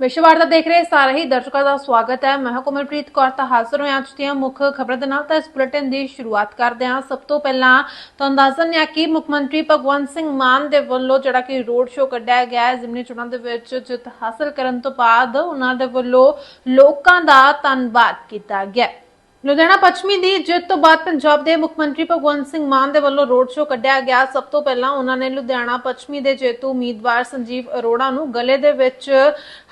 ਵਿਸ਼ਵਾਰਤਾ ਦੇਖ ਰਹੇ ਸਾਰੇ ਹੀ ਦਰਸ਼ਕਾਂ ਦਾ ਸਵਾਗਤ ਹੈ। ਮੈਂ ਹਾਂ ਕੋਮਲਪ੍ਰੀਤ ਕੌਰ, ਤਾਂ ਹਾਜ਼ਰ ਹੋਇਆ ਅੱਜ ਦੀਆਂ ਮੁੱਖ ਖਬਰਾਂ ਦੇ ਨਾਲ ਤਾਂ ਇਸ ਬੁਲੇਟਿਨ ਦੀ ਸ਼ੁਰੂਆਤ ਕਰਦੇ ਹਾਂ। ਸਭ ਤੋਂ ਪਹਿਲਾਂ ਤੁਹਾਨੂੰ ਦੱਸ ਦਿੰਦੇ ਹਾਂ ਕਿ ਮੁੱਖ ਮੰਤਰੀ ਭਗਵੰਤ ਸਿੰਘ ਮਾਨ ਦੇ ਵੱਲੋਂ ਜਿਹੜਾ ਕਿ ਰੋਡ ਸ਼ੋਅ ਕੱਢਿਆ ਗਿਆ ਹੈ, ਜ਼ਿਮਨੀ ਚੋਣਾਂ ਦੇ ਵਿੱਚ ਜਿੱਤ ਹਾਸਲ ਕਰਨ ਤੋਂ ਬਾਅਦ ਉਹਨਾਂ ਦੇ ਵੱਲੋਂ ਲੋਕਾਂ ਦਾ ਧੰਨਵਾਦ ਕੀਤਾ ਗਿਆ ਲੁਧਿਆਣਾ ਪੱਛਮੀ ਦੀ ਜਿੱਤ ਤੋਂ ਬਾਅਦ ਪੰਜਾਬ ਦੇ ਮੁੱਖ ਮੰਤਰੀ ਭਗਵੰਤ ਸਿੰਘ ਮਾਨ ਦੇ ਵੱਲੋਂ ਰੋਡ ਸ਼ੋਅ ਕੱਢਿਆ ਗਿਆ। ਸਭ ਤੋਂ ਪਹਿਲਾਂ ਉਹਨਾਂ ਨੇ ਲੁਧਿਆਣਾ ਪੱਛਮੀ ਦੇ ਜੇਤੂ ਉਮੀਦਵਾਰ ਸੰਜੀਵ ਅਰੋੜਾ ਨੂੰ ਗਲੇ ਦੇ ਵਿੱਚ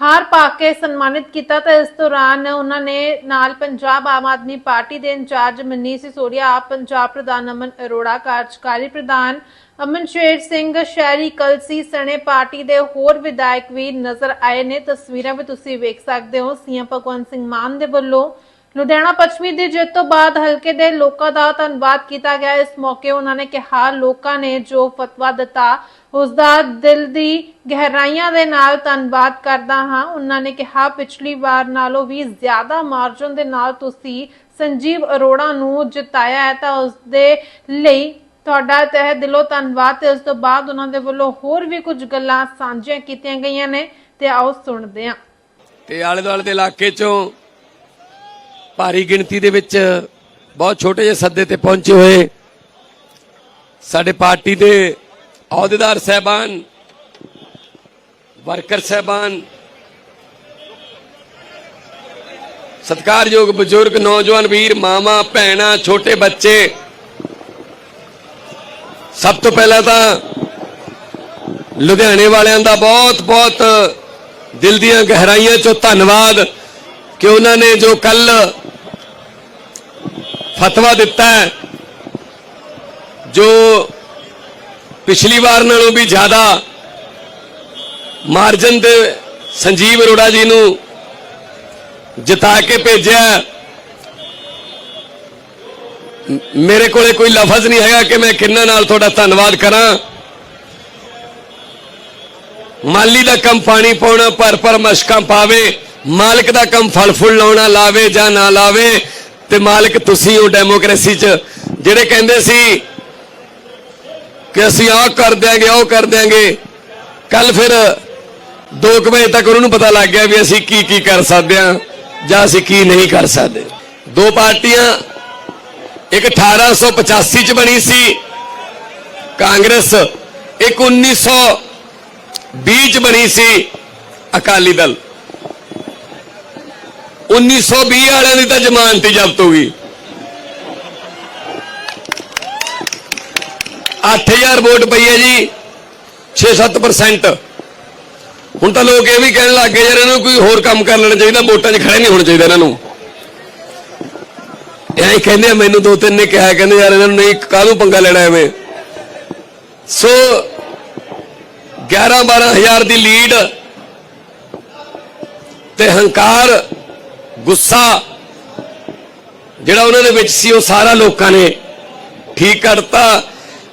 ਹਾਰ ਪਾ ਕੇ ਸਨਮਾਨਿਤ ਕੀਤਾ ਤੇ ਇਸ ਦੌਰਾਨ ਉਹਨਾਂ ਨੇ ਨਾਲ ਪੰਜਾਬ ਆਮ ਆਦਮੀ ਪਾਰਟੀ ਦੇ ਇੰਚਾਰਜ ਮਨੀਸ਼ ਸਿਸੋਦੀਆ, ਆਪ ਪੰਜਾਬ ਪ੍ਰਧਾਨ ਅਮਨ ਅਰੋੜਾ, ਕਾਰਜਕਾਰੀ ਪ੍ਰਧਾਨ ਅਮਨ ਸ਼ੇਰ ਸਿੰਘ, ਸ਼ਹਿਰੀ ਕਲਸੀ, ਸਣੇ ਪਾਰਟੀ ਦੇ ਹੋਰ ਵਿਧਾਇਕ ਵੀ ਨਜ਼ਰ ਆਏ ਨੇ। ਤਸਵੀਰਾਂ ਵੀ ਤੁਸੀਂ ਵੇਖ ਸਕਦੇ ਹੋ। ਸੀਐਮ ਭਗਵੰਤ ਸਿੰਘ ਮਾਨ ਦੇ ਵੱਲੋਂ ਲੁਧਿਆਣਾ ਪੱਛਮੀ ਦੀ ਜਿੱਤ ਤੋਂ ਬਾਅਦ ਹਲਕੇ ਦੇ ਲੋਕਾਂ ਦਾ ਧੰਨਵਾਦ ਕੀਤਾ ਗਿਆ। ਇਸ ਮੌਕੇ ਉਹਨਾਂ ਨੇ ਕਿਹਾ, ਲੋਕਾਂ ਨੇ ਜੋ ਫਤਵਾ ਦਿੱਤਾ ਉਸ ਦਾ ਦਿਲ ਦੀ ਗਹਿਰਾਈਆਂ ਦੇ ਨਾਲ ਧੰਨਵਾਦ ਕਰਦਾ ਹਾਂ। ਉਹਨਾਂ ਨੇ ਕਿਹਾ, ਪਿਛਲੀ ਵਾਰ ਨਾਲੋਂ ਵੀ ਜ਼ਿਆਦਾ ਮਾਰਜਨ ਦੇ ਨਾਲ ਤੁਸੀਂ ਸੰਜੀਵ ਅਰੋੜਾ ਨੂੰ ਜਿਤਾਇਆ ਹੈ, ਤਾਂ ਉਸ ਦੇ ਲਈ ਤੁਹਾਡਾ ਤਹਿ ਦਿਲੋਂ ਧੰਨਵਾਦ। ਤੇ ਉਸ ਤੋਂ ਬਾਅਦ ਉਹਨਾਂ ਦੇ ਵੱਲੋਂ ਹੋਰ ਵੀ ਕੁਝ ਗੱਲਾਂ ਸਾਂਝੀਆਂ ਕੀਤੀਆਂ ਗਈਆਂ ਨੇ। ਤੇ ਆਓ ਸੁਣਦੇ ਹਾਂ। ਤੇ ਆਲੇ ਦੁਆਲੇ ਦੇ ਇਲਾਕੇ ਚੋਂ ਭਾਰੀ ਗਿਣਤੀ ਦੇ ਵਿੱਚ ਬਹੁਤ ਛੋਟੇ ਜਿਹੇ ਸੱਦੇ ਤੇ ਪਹੁੰਚੇ ਹੋਏ ਸਾਡੇ ਪਾਰਟੀ ਦੇ ਅਹੁਦੇਦਾਰ ਸਹਿਬਾਨ, ਵਰਕਰ ਸਹਿਬਾਨ, ਸਤਿਕਾਰਯੋਗ ਬਜ਼ੁਰਗ ਨੌਜਵਾਨ ਵੀਰ ਮਾਮਾ ਭੈਣਾ, ਛੋਟੇ ਬੱਚੇ, ਸਭ ਤੋਂ ਪਹਿਲਾਂ ਤਾਂ ਲੁਧਿਆਣੇ ਵਾਲਿਆਂ ਦਾ ਬਹੁਤ ਬਹੁਤ ਦਿਲ ਦੀਆਂ ਗਹਿਰਾਈਆਂ ਚੋਂ ਧੰਨਵਾਦ ਕਿ ਉਹਨਾਂ ਨੇ ਜੋ ਕੱਲ ਫਤਵਾ ਦਿੱਤਾ ਹੈ। ਜੋ ਪਿਛਲੀ ਵਾਰ ਨਾਲੋਂ ਵੀ ਜ਼ਿਆਦਾ ਮਾਰਜਨ ਦੇ ਸੰਜੀਵ ਅਰੋੜਾ ਜੀ ਨੂੰ ਜਿਤਾ ਕੇ ਭੇਜਿਆ ਮੇਰੇ ਕੋਲੇ ਕੋਈ ਲਫ਼ਜ਼ ਨਹੀਂ ਹੈਗਾ ਕਿ ਮੈਂ ਕਿੰਨਾ ਨਾਲ ਤੁਹਾਡਾ ਧੰਨਵਾਦ ਕਰਾਂ। ਮਾਲੀ ਦਾ ਕੰਮ ਪਾਣੀ ਪਾਉਣਾ ਪਰ ਪਰ ਮਸ਼ਕਾਂ ਪਾਵੇ, ਮਾਲਕ ਦਾ ਕੰਮ ਫਲ ਫੁੱਲ ਲਾਉਣਾ, ਲਾਵੇ ਜਾਂ ਨਾ ਲਾਵੇ ਤੇ ਮਾਲਕ ਤੁਸੀਂ ਹੋ ਡੈਮੋਕ੍ਰੇਸੀ 'ਚ। ਜਿਹੜੇ ਕਹਿੰਦੇ ਸੀ ਕਿ ਅਸੀਂ ਆਹ ਕਰ ਦਿਆਂਗੇ ਉਹ ਕਰ ਦਿਆਂਗੇ ਕੱਲ ਫਿਰ 2 ਵਜੇ ਤੱਕ ਉਹਨਾਂ ਨੂੰ ਪਤਾ ਲੱਗ ਗਿਆ ਵੀ ਅਸੀਂ ਕੀ ਕੀ ਕਰ ਸਕਦੇ ਹਾਂ ਜਾਂ ਅਸੀਂ ਕੀ ਨਹੀਂ ਕਰ ਸਕਦੇ। ਦੋ ਪਾਰਟੀਆਂ, ਇੱਕ 1885 ਚ ਬਣੀ ਸੀ ਕਾਂਗਰਸ, ਇੱਕ 1920 ਚ ਬਣੀ ਸੀ ਅਕਾਲੀ ਦਲ। 1920 ਵਾਲਿਆਂ ਦੀ ਤਾਂ ਜ਼ਮਾਨਤ ਹੀ ਜ਼ਬਤ ਹੋ ਗਈ। 8000 ਵੋਟ ਪਈ ਹੈ ਜੀ 6-7% ਹੁਣ ਤਾਂ ਲੋਕ ਇਹ ਵੀ ਕਹਿਣ ਲੱਗ ਗਏ ਯਾਰ ਇਹਨਾਂ ਨੂੰ ਕੋਈ ਹੋਰ ਕੰਮ ਕਰ ਲੈਣਾ ਚਾਹੀਦਾ ਵੋਟਾਂ 'ਚ ਖੜੇ ਨਹੀਂ ਹੋਣਾ ਚਾਹੀਦਾ ਇਹਨਾਂ ਨੂੰ। ਇਹ ਕਹਿੰਦੇ ਆ, ਮੈਨੂੰ ਦੋ ਤਿੰਨ ਨੇ ਕਿਹਾ ਕਹਿੰਦੇ ਯਾਰ ਇਹਨਾਂ ਨੂੰ ਨਹੀਂ ਕਾਹਨੂੰ ਪੰਗਾ ਲੈਣਾ ਐਵੇਂ। ਸੋ 11 12000 ਦੀ ਲੀਡ ਤੇ ਹੰਕਾਰ ਗੁੱਸਾ ਜਿਹੜਾ ਉਹਨਾਂ ਦੇ ਵਿੱਚ ਸੀ, ਉਹ ਸਾਰਾ ਲੋਕਾਂ ਨੇ ਠੀਕ ਕਰਤਾ,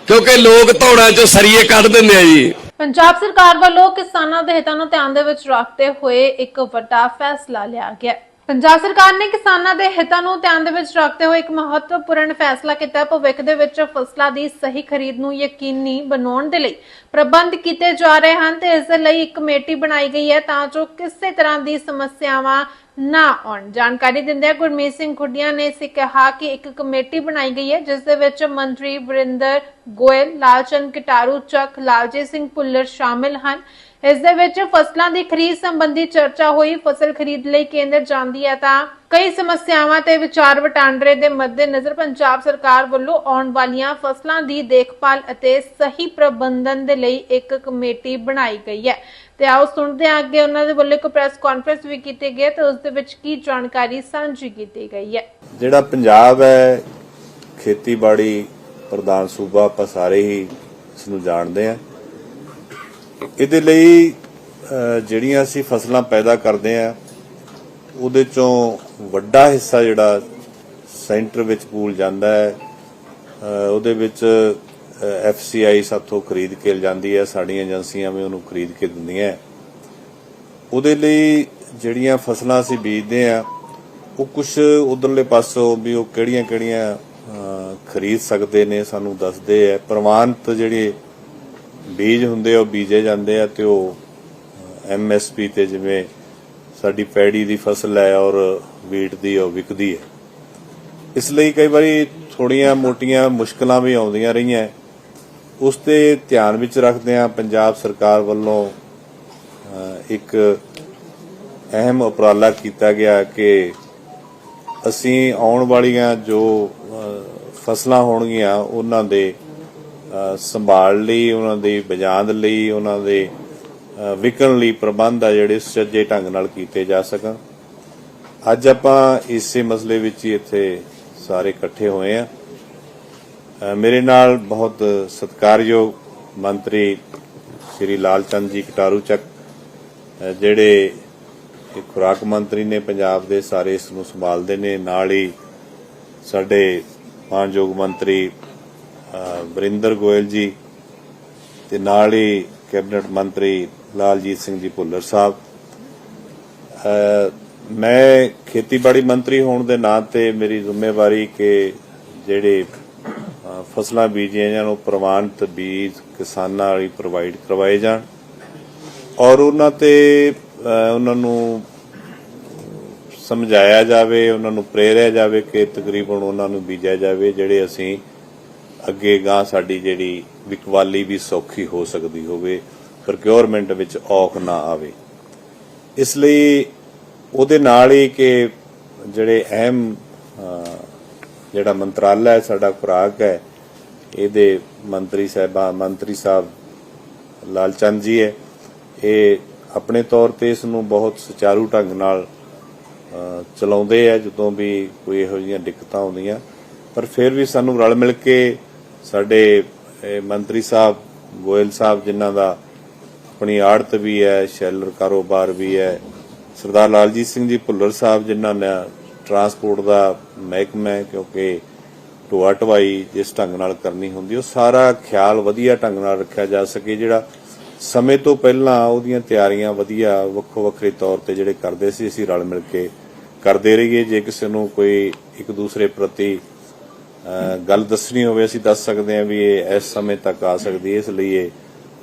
ਕਿਉਂਕਿ ਲੋਕ ਧੌੜਾਂ ਚੋਂ ਸਰੀਏ ਕੱਢ ਦਿੰਦੇ ਆ ਜੀ। ਪੰਜਾਬ ਸਰਕਾਰ ਵੱਲੋਂ ਕਿਸਾਨਾਂ ਦੇ ਹਿੱਤਾਂ ਨੂੰ ਧਿਆਨ ਦੇ ਵਿੱਚ ਰੱਖਦੇ ਹੋਏ ਇੱਕ ਵੱਡਾ ਫੈਸਲਾ ਲਿਆ ਗਿਆ ਪੰਜਾਬ ਸਰਕਾਰ ਨੇ ਕਿਸਾਨਾਂ ਦੇ ਹਿੱਤਾਂ ਨੂੰ ਧਿਆਨ ਦੇ ਵਿੱਚ ਰੱਖਦੇ ਹੋਏ ਇੱਕ ਮਹੱਤਵਪੂਰਨ ਫੈਸਲਾ ਕੀਤਾ ਭਵਿੱਖ ਦੇ ਵਿੱਚ ਫਸਲਾਂ ਦੀ ਸਹੀ ਖਰੀਦ ਨੂੰ ਯਕੀਨੀ ਬਣਾਉਣ ਦੇ ਲਈ ਪ੍ਰਬੰਧ ਕੀਤੇ ਜਾ ਰਹੇ ਹਨ ਤੇ ਇਸ ਦੇ ਲਈ ਇੱਕ ਕਮੇਟੀ ਬਣਾਈ ਗਈ ਹੈ ਤਾਂ ਜੋ ਕਿਸੇ ਤਰ੍ਹਾਂ ਦੀ ਸਮੱਸਿਆਵਾਂ ਨਾ ਆਉਣ। ਜਾਣਕਾਰੀ ਦਿੰਦਿਆਂ ਗੁਰਮੀਤ ਸਿੰਘ ਖੁੱਡੀਆਂ ਨੇ ਇਸੇ ਕਿਹਾ ਕਿ ਇੱਕ ਕਮੇਟੀ ਬਣਾਈ ਗਈ ਹੈ, ਜਿਸ ਦੇ ਵਿੱਚ ਮੰਤਰੀ ਵਰਿੰਦਰ ਗੋਇਲ, ਲਾਲਚੰਦ ਕਟਾਰੂ, ਚੱਕ, ਲਾਲਜੀਤ ਸਿੰਘ ਭੁੱਲਰ ਸ਼ਾਮਿਲ ਹਨ। ਇਸ ਦੇ ਵਿੱਚ ਫਸਲਾਂ ਦੀ ਖਰੀਦ ਸੰਬੰਧੀ ਚਰਚਾ ਹੋਈ। ਫਸਲ ਖਰੀਦ ਲਈ ਕੇਂਦਰ ਜਾਂਦੀ ਹੈ ਤਾਂ ਕਈ ਸਮੱਸਿਆਵਾਂ ਤੇ ਵਿਚਾਰ ਵਟਾਂਦਰੇ ਦੇ ਮੱਦੇਨਜ਼ਰ ਪੰਜਾਬ ਸਰਕਾਰ ਵੱਲੋਂ ਆਉਣ ਵਾਲੀਆਂ ਫਸਲਾਂ ਦੀ ਦੇਖਭਾਲ ਅਤੇ ਸਹੀ ਪ੍ਰਬੰਧਨ ਦੇ ਲਈ ਇੱਕ ਕਮੇਟੀ ਬਣਾਈ ਗਈ ਹੈ। ਤੇ ਆਓ ਸੁਣਦੇ ਹਾਂ ਅੱਗੇ ਉਹਨਾਂ ਦੇ ਵੱਲੋਂ ਇੱਕ ਪ੍ਰੈਸ ਕਾਨਫਰੰਸ ਵੀ ਕੀਤੀ ਗਈ ਤੇ ਉਸ ਦੇ ਵਿੱਚ ਕੀ ਜਾਣਕਾਰੀ ਸਾਂਝੀ ਕੀਤੀ ਗਈ ਹੈ। ਜਿਹੜਾ ਪੰਜਾਬ ਹੈ ਖੇਤੀਬਾੜੀ ਪ੍ਰਧਾਨ ਸੂਬਾ ਆਪਾਂ ਸਾਰੇ ਹੀ ਇਸ ਨੂੰ ਜਾਣਦੇ ਆ ਇਹਦੇ ਲਈ ਜਿਹੜੀਆਂ ਅਸੀਂ ਫਸਲਾਂ ਪੈਦਾ ਕਰਦੇ ਆ ਉਹਦੇ ਚੋਂ ਵੱਡਾ ਹਿੱਸਾ ਜਿਹੜਾ ਸੈਂਟਰ ਵਿੱਚ ਪੂਲ ਜਾਂਦਾ ਹੈ। ਅਹ, ਉਹਦੇ ਵਿੱਚ ਐਫਸੀਆਈ ਸਾਥੋਂ ਖਰੀਦ ਕੇ ਜਾਂਦੀ ਹੈ, ਸਾਡੀਆਂ ਏਜੰਸੀਆਂ ਵੀ ਉਹਨੂੰ ਖਰੀਦ ਕੇ ਦਿੰਦੀਆਂ ਉਹਦੇ ਲਈ ਜਿਹੜੀਆਂ ਫਸਲਾਂ ਅਸੀਂ ਬੀਜਦੇ ਆ ਉਹ ਕੁਝ ਉਧਰਲੇ ਪਾਸੋਂ ਵੀ ਉਹ ਕਿਹੜੀਆਂ ਕਿਹੜੀਆਂ ਖਰੀਦ ਸਕਦੇ ਨੇ, ਸਾਨੂੰ ਦੱਸਦੇ ਆ ਪ੍ਰਮਾਣਿਤ ਜਿਹੜੇ ਬੀਜ ਹੁੰਦੇ ਆ, ਉਹ ਬੀਜੇ ਜਾਂਦੇ ਆ ਤੇ ਉਹ ਐਮਐਸਪੀ ਤੇ ਜਿਵੇਂ ਸਾਡੀ ਪੈੜੀ ਦੀ ਫਸਲ ਹੈ ਔਰ ਵੀਟ ਦੀ, ਉਹ ਵਿਕਦੀ ਹੈ। ਇਸ ਲਈ ਕਈ ਵਾਰੀ ਥੋੜੀਆਂ ਮੋਟੀਆਂ ਮੁਸ਼ਕਲਾਂ ਵੀ ਆਉਂਦੀਆਂ ਰਹੀਆਂ। ਉਸ ਤੇ ਧਿਆਨ ਵਿੱਚ ਰੱਖਦੇ ਪੰਜਾਬ ਸਰਕਾਰ ਵੱਲੋਂ ਇੱਕ ਅਹਿਮ ਉਪਰਾਲਾ ਕੀਤਾ ਗਿਆ ਕਿ ਅਸੀਂ ਆਉਣ ਵਾਲੀਆਂ ਜੋ ਫਸਲਾਂ ਹੋਣਗੀਆਂ, ਉਹਨਾਂ ਦੇ ਸੰਭਾਲ ਲਈ, ਉਹਨਾਂ ਦੀ ਬਜਾਂਦ ਲਈ, ਉਹਨਾਂ ਦੇ ਵਿਕਣ ਲਈ ਪ੍ਰਬੰਧ ਆ ਜਿਹੜੇ ਸੁਚੱਜੇ ਢੰਗ ਨਾਲ ਕੀਤੇ ਜਾ ਸਕਣ। ਅੱਜ ਆਪਾਂ ਇਸੇ ਮਸਲੇ ਵਿੱਚ ਹੀ ਇੱਥੇ ਸਾਰੇ ਇਕੱਠੇ ਹੋਏ ਆ ਮੇਰੇ ਨਾਲ ਬਹੁਤ ਸਤਿਕਾਰਯੋਗ ਮੰਤਰੀ ਸ਼੍ਰੀ ਲਾਲਚੰਦ ਜੀ ਕਟਾਰੂ ਚੱਕ ਜਿਹੜੇ ਖੁਰਾਕ ਮੰਤਰੀ ਨੇ ਪੰਜਾਬ ਦੇ ਸਾਰੇ ਇਸ ਨੂੰ ਸੰਭਾਲਦੇ ਨੇ ਨਾਲ ਹੀ ਸਾਡੇ ਮਾਨਯੋਗ ਮੰਤਰੀ ਅ, ਵਰਿੰਦਰ ਗੋਇਲ ਜੀ ਤੇ ਨਾਲ ਹੀ ਕੈਬਨਿਟ ਮੰਤਰੀ ਲਾਲਜੀਤ ਸਿੰਘ ਜੀ ਭੁੱਲਰ ਸਾਹਿਬ। ਮੈਂ ਖੇਤੀਬਾੜੀ ਮੰਤਰੀ ਹੋਣ ਦੇ ਨਾਂ ਤੇ ਮੇਰੀ ਜ਼ਿੰਮੇਵਾਰੀ ਕਿ ਜਿਹੜੇ ਫਸਲਾਂ ਬੀਜੀਆਂ ਜਾਣ, ਉਹ ਪ੍ਰਵਾਨਿਤ ਬੀਜ ਕਿਸਾਨਾਂ ਲਈ ਪ੍ਰੋਵਾਈਡ ਕਰਵਾਏ ਜਾਣ ਔਰ ਉਹਨਾਂ ਤੇ ਉਹਨਾਂ ਨੂੰ ਸਮਝਾਇਆ ਜਾਵੇ, ਉਹਨਾਂ ਨੂੰ ਪ੍ਰੇਰਿਆ ਜਾਵੇ ਕਿ ਤਕਰੀਬਨ ਉਹਨਾਂ ਨੂੰ ਬੀਜਿਆ ਜਾਵੇ, ਜਿਹੜੇ ਅਸੀਂ ਅੱਗੇ ਗਾਂ ਸਾਡੀ ਜਿਹੜੀ ਵਿਕਵਾਲੀ ਵੀ ਸੌਖੀ ਹੋ ਸਕਦੀ ਹੋਵੇ ਪ੍ਰੋਕਿਉਰਮੈਂਟ ਵਿੱਚ ਔਖ ਨਾ ਆਵੇ। ਇਸ ਲਈ ਉਹਦੇ ਨਾਲ ਹੀ ਕਿ ਜਿਹੜੇ ਅਹਿਮ ਜਿਹੜਾ ਮੰਤਰਾਲਾ ਹੈ, ਸਾਡਾ ਖੁਰਾਕ ਹੈ, ਇਹਦੇ ਮੰਤਰੀ ਸਾਹਿਬਾ, ਮੰਤਰੀ ਸਾਹਿਬ ਲਾਲਚੰਦ ਜੀ ਹੈ। ਇਹ ਆਪਣੇ ਤੌਰ ਤੇ ਇਸ ਨੂੰ ਬਹੁਤ ਸੁਚਾਰੂ ਢੰਗ ਨਾਲ ਚਲਾਉਂਦੇ ਆ, ਜਦੋਂ ਵੀ ਕੋਈ ਇਹੋ ਜਿਹੀਆਂ ਦਿੱਕਤਾਂ ਆਉਂਦੀਆਂ। ਪਰ ਫਿਰ ਵੀ ਸਾਨੂੰ ਰਲ ਮਿਲ ਕੇ ਸਾਡੇ ਮੰਤਰੀ ਸਾਹਿਬ, ਗੋਇਲ ਸਾਹਿਬ ਜਿਨ੍ਹਾਂ ਦਾ ਆਪਣੀ ਆੜਤ ਵੀ ਹੈ, ਸ਼ੈਲਰ ਕਾਰੋਬਾਰ ਵੀ ਹੈ, ਸਰਦਾਰ ਲਾਲਜੀਤ ਸਿੰਘ ਜੀ ਭੁੱਲਰ ਸਾਹਿਬ ਜਿਨ੍ਹਾਂ ਨੇ ਟਰਾਂਸਪੋਰਟ ਦਾ ਮਹਿਕਮਾ ਹੈ, ਕਿਉਂਕਿ ਢੋਆ ਢਵਾਈ ਜਿਸ ਢੰਗ ਨਾਲ ਕਰਨੀ ਹੁੰਦੀ, ਉਹ ਸਾਰਾ ਖਿਆਲ ਵਧੀਆ ਢੰਗ ਨਾਲ ਰੱਖਿਆ ਜਾ ਸਕੇ, ਜਿਹੜਾ ਸਮੇਂ ਤੋਂ ਪਹਿਲਾਂ ਉਹਦੀਆਂ ਤਿਆਰੀਆਂ ਵਧੀਆ ਵੱਖੋ ਵੱਖਰੇ ਤੌਰ ਤੇ ਜਿਹੜੇ ਕਰਦੇ ਸੀ, ਅਸੀਂ ਰਲ ਮਿਲ ਕੇ ਕਰਦੇ ਰਹੀਏ। ਜੇ ਕਿਸੇ ਨੂੰ ਕੋਈ ਇੱਕ ਦੂਸਰੇ ਪ੍ਰਤੀ ਗੱਲ ਦੱਸਣੀ ਹੋਵੇ, ਅਸੀਂ ਦੱਸ ਸਕਦੇ ਹਾਂ ਵੀ ਇਹ ਇਸ ਸਮੇਂ ਤੱਕ ਆ ਸਕਦੀ ਹੈ, ਇਸ ਲਈ ਇਹ